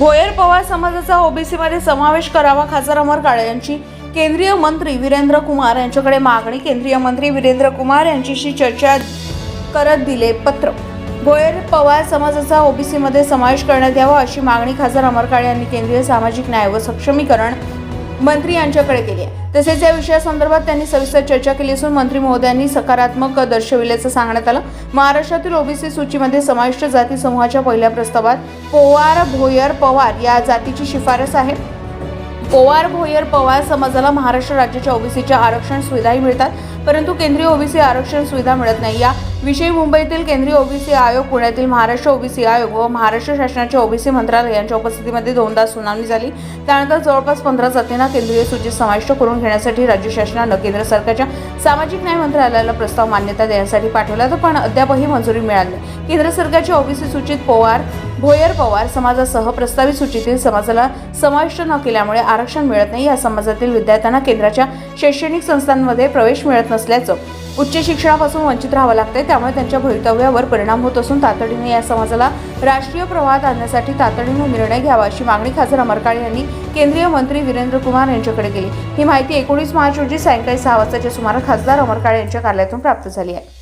भोयर पवार समाजाचा ओबीसीमध्ये समावेश करावा खासदार अमर काळे यांची. केंद्रीय मंत्री वीरेंद्र कुमार यांच्याकडे मागणी केंद्रीय मंत्री वीरेंद्र कुमार यांच्याशी चर्चा करत दिले पत्र. भोयर पवार समाजाचा ओबीसीमध्ये समावेश करण्यात यावा अशी मागणी खासदार अमर काळे यांनी केंद्रीय सामाजिक न्याय व सक्षमीकरण मंत्री यांच्याकडे केली आहे. तसेच या विषयासंदर्भात त्यांनी सविस्तर चर्चा केली असून मंत्री महोदयांनी सकारात्मक दर्शविल्याचं सांगण्यात आलं. महाराष्ट्रातील ओबीसी सूचीमध्ये समाविष्ट जाती समूहाच्या पहिल्या प्रस्तावात पोवार भोयर पवार या जातीची शिफारस आहे. पोवार भोयर पवार समाजाला महाराष्ट्र राज्याच्या ओबीसीच्या आरक्षण सुविधाही मिळतात परंतु केंद्रीय ओबीसी आरक्षण सुविधा मिळत नाही. या विषयी मुंबईतील केंद्रीय ओबीसी आयोग पुण्यातील महाराष्ट्र ओबीसी आयोग व महाराष्ट्र शासनाच्या ओबीसी मंत्रालय यांच्या उपस्थितीमध्ये दोनदा सुनावणी झाली. त्यानंतर जवळपास पंधरा जातींना केंद्रीय सूचित समाविष्ट करून घेण्यासाठी राज्य शासनानं केंद्र सरकारच्या सामाजिक न्याय मंत्रालयाला प्रस्ताव मान्यता देण्यासाठी पाठवला तर पण अद्यापही मंजुरी मिळाली केंद्र सरकारच्या ओबीसी सूचित पोवार भोयर पवार समाजासह प्रस्तावित सूचीतील समाजाला समाविष्ट न केल्यामुळे आरक्षण मिळत नाही. या समाजातील विद्यार्थ्यांना केंद्राच्या शैक्षणिक संस्थांमध्ये प्रवेश मिळत नसल्याचं उच्च शिक्षणापासून वंचित राहावं लागतंय. त्यामुळे त्यांच्या भवितव्यावर परिणाम होत असून तातडीने या समाजाला राष्ट्रीय प्रवाहात आणण्यासाठी तातडीने निर्णय घ्यावा अशी मागणी खासदार अमरकाळे यांनी केंद्रीय मंत्री वीरेंद्र कुमार यांच्याकडे केली. ही माहिती एकोणीस मार्च रोजी सायंकाळी सहा वाजताच्या सुमारास खासदार अमरकाळे यांच्या कार्यालयातून प्राप्त झाली आहे.